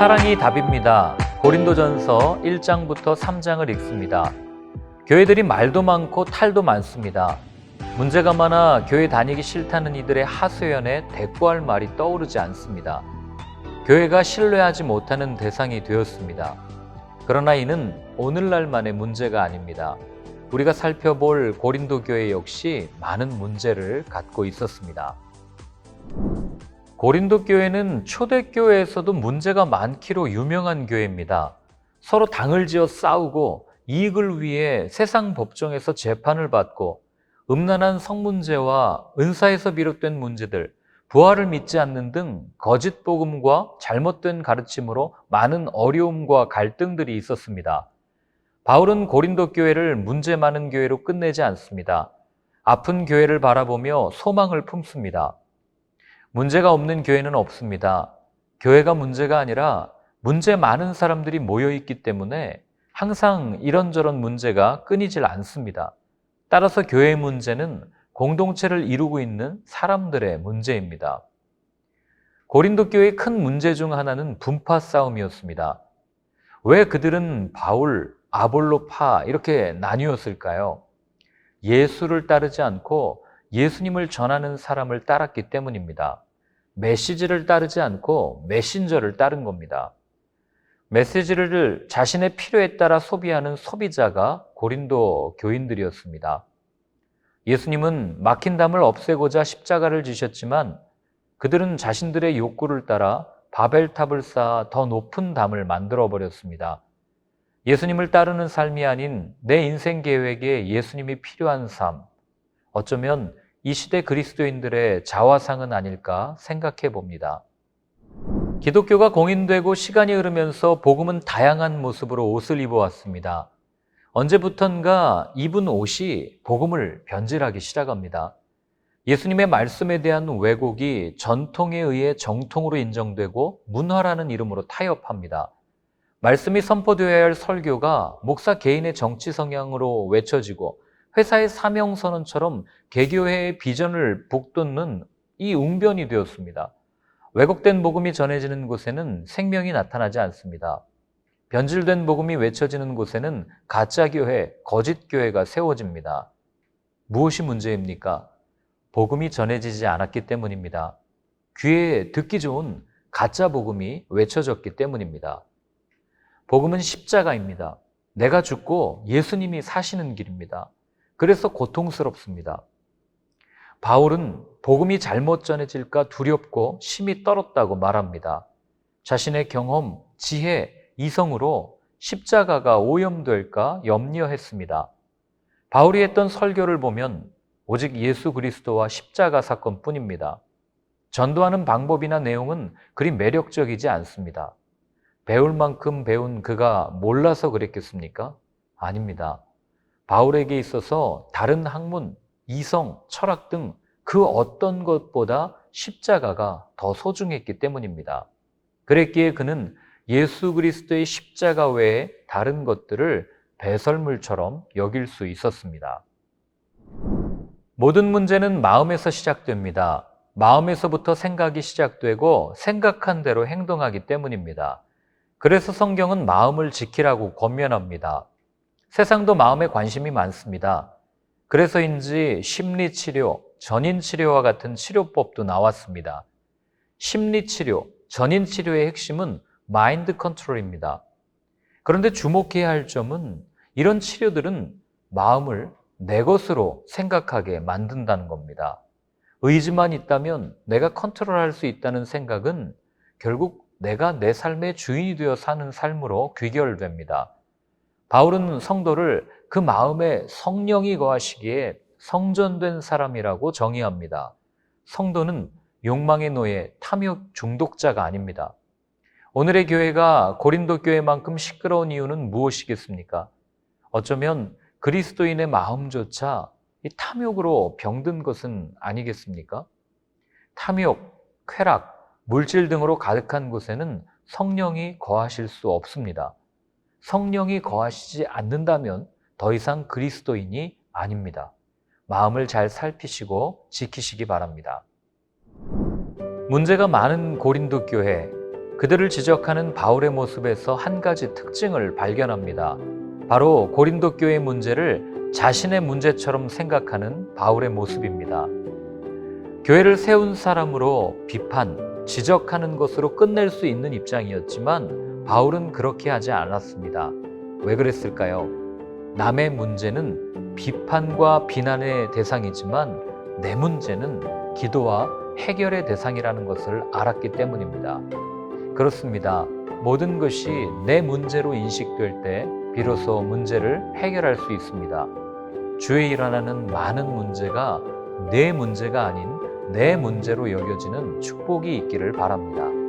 사랑이 답입니다. 고린도전서 1장부터 3장을 읽습니다. 교회들이 말도 많고 탈도 많습니다. 문제가 많아 교회 다니기 싫다는 이들의 하소연에 대꾸할 말이 떠오르지 않습니다. 교회가 신뢰하지 못하는 대상이 되었습니다. 그러나 이는 오늘날만의 문제가 아닙니다. 우리가 살펴볼 고린도 교회 역시 많은 문제를 갖고 있었습니다. 고린도 교회는 초대교회에서도 문제가 많기로 유명한 교회입니다. 서로 당을 지어 싸우고 이익을 위해 세상 법정에서 재판을 받고 음란한 성문제와 은사에서 비롯된 문제들, 부활을 믿지 않는 등 거짓 복음과 잘못된 가르침으로 많은 어려움과 갈등들이 있었습니다. 바울은 고린도 교회를 문제 많은 교회로 끝내지 않습니다. 아픈 교회를 바라보며 소망을 품습니다. 문제가 없는 교회는 없습니다. 교회가 문제가 아니라 문제 많은 사람들이 모여 있기 때문에 항상 이런저런 문제가 끊이질 않습니다. 따라서 교회의 문제는 공동체를 이루고 있는 사람들의 문제입니다. 고린도 교회의 큰 문제 중 하나는 분파 싸움이었습니다. 왜 그들은 바울, 아볼로파 이렇게 나뉘었을까요? 예수를 따르지 않고 예수님을 전하는 사람을 따랐기 때문입니다. 메시지를 따르지 않고 메신저를 따른 겁니다. 메시지를 자신의 필요에 따라 소비하는 소비자가 고린도 교인들이었습니다. 예수님은 막힌 담을 없애고자 십자가를 지셨지만 그들은 자신들의 욕구를 따라 바벨탑을 쌓아 더 높은 담을 만들어 버렸습니다. 예수님을 따르는 삶이 아닌 내 인생 계획에 예수님이 필요한 삶, 어쩌면 이 시대 그리스도인들의 자화상은 아닐까 생각해 봅니다. 기독교가 공인되고 시간이 흐르면서 복음은 다양한 모습으로 옷을 입어왔습니다. 언제부턴가 입은 옷이 복음을 변질하기 시작합니다. 예수님의 말씀에 대한 왜곡이 전통에 의해 정통으로 인정되고 문화라는 이름으로 타협합니다. 말씀이 선포되어야 할 설교가 목사 개인의 정치 성향으로 외쳐지고 회사의 사명 선언처럼 개교회의 비전을 북돋는 이 웅변이 되었습니다. 왜곡된 복음이 전해지는 곳에는 생명이 나타나지 않습니다. 변질된 복음이 외쳐지는 곳에는 가짜 교회, 거짓 교회가 세워집니다. 무엇이 문제입니까? 복음이 전해지지 않았기 때문입니다. 귀에 듣기 좋은 가짜 복음이 외쳐졌기 때문입니다. 복음은 십자가입니다. 내가 죽고 예수님이 사시는 길입니다. 그래서 고통스럽습니다. 바울은 복음이 잘못 전해질까 두렵고 심히 떨었다고 말합니다. 자신의 경험, 지혜, 이성으로 십자가가 오염될까 염려했습니다. 바울이 했던 설교를 보면 오직 예수 그리스도와 십자가 사건 뿐입니다. 전도하는 방법이나 내용은 그리 매력적이지 않습니다. 배울 만큼 배운 그가 몰라서 그랬겠습니까? 아닙니다. 바울에게 있어서 다른 학문, 이성, 철학 등 그 어떤 것보다 십자가가 더 소중했기 때문입니다. 그랬기에 그는 예수 그리스도의 십자가 외에 다른 것들을 배설물처럼 여길 수 있었습니다. 모든 문제는 마음에서 시작됩니다. 마음에서부터 생각이 시작되고 생각한 대로 행동하기 때문입니다. 그래서 성경은 마음을 지키라고 권면합니다. 세상도 마음에 관심이 많습니다. 그래서인지 심리치료, 전인치료와 같은 치료법도 나왔습니다. 심리치료, 전인치료의 핵심은 마인드 컨트롤입니다. 그런데 주목해야 할 점은 이런 치료들은 마음을 내 것으로 생각하게 만든다는 겁니다. 의지만 있다면 내가 컨트롤할 수 있다는 생각은 결국 내가 내 삶의 주인이 되어 사는 삶으로 귀결됩니다. 바울은 성도를 그 마음에 성령이 거하시기에 성전된 사람이라고 정의합니다. 성도는 욕망의 노예, 탐욕 중독자가 아닙니다. 오늘의 교회가 고린도 교회만큼 시끄러운 이유는 무엇이겠습니까? 어쩌면 그리스도인의 마음조차 이 탐욕으로 병든 것은 아니겠습니까? 탐욕, 쾌락, 물질 등으로 가득한 곳에는 성령이 거하실 수 없습니다. 성령이 거하시지 않는다면 더 이상 그리스도인이 아닙니다. 마음을 잘 살피시고 지키시기 바랍니다. 문제가 많은 고린도 교회, 그들을 지적하는 바울의 모습에서 한 가지 특징을 발견합니다. 바로 고린도 교회 문제를 자신의 문제처럼 생각하는 바울의 모습입니다. 교회를 세운 사람으로 비판, 지적하는 것으로 끝낼 수 있는 입장이었지만 바울은 그렇게 하지 않았습니다. 왜 그랬을까요? 남의 문제는 비판과 비난의 대상이지만 내 문제는 기도와 해결의 대상이라는 것을 알았기 때문입니다. 그렇습니다. 모든 것이 내 문제로 인식될 때 비로소 문제를 해결할 수 있습니다. 주에 일어나는 많은 문제가 내 문제가 아닌 내 문제로 여겨지는 축복이 있기를 바랍니다.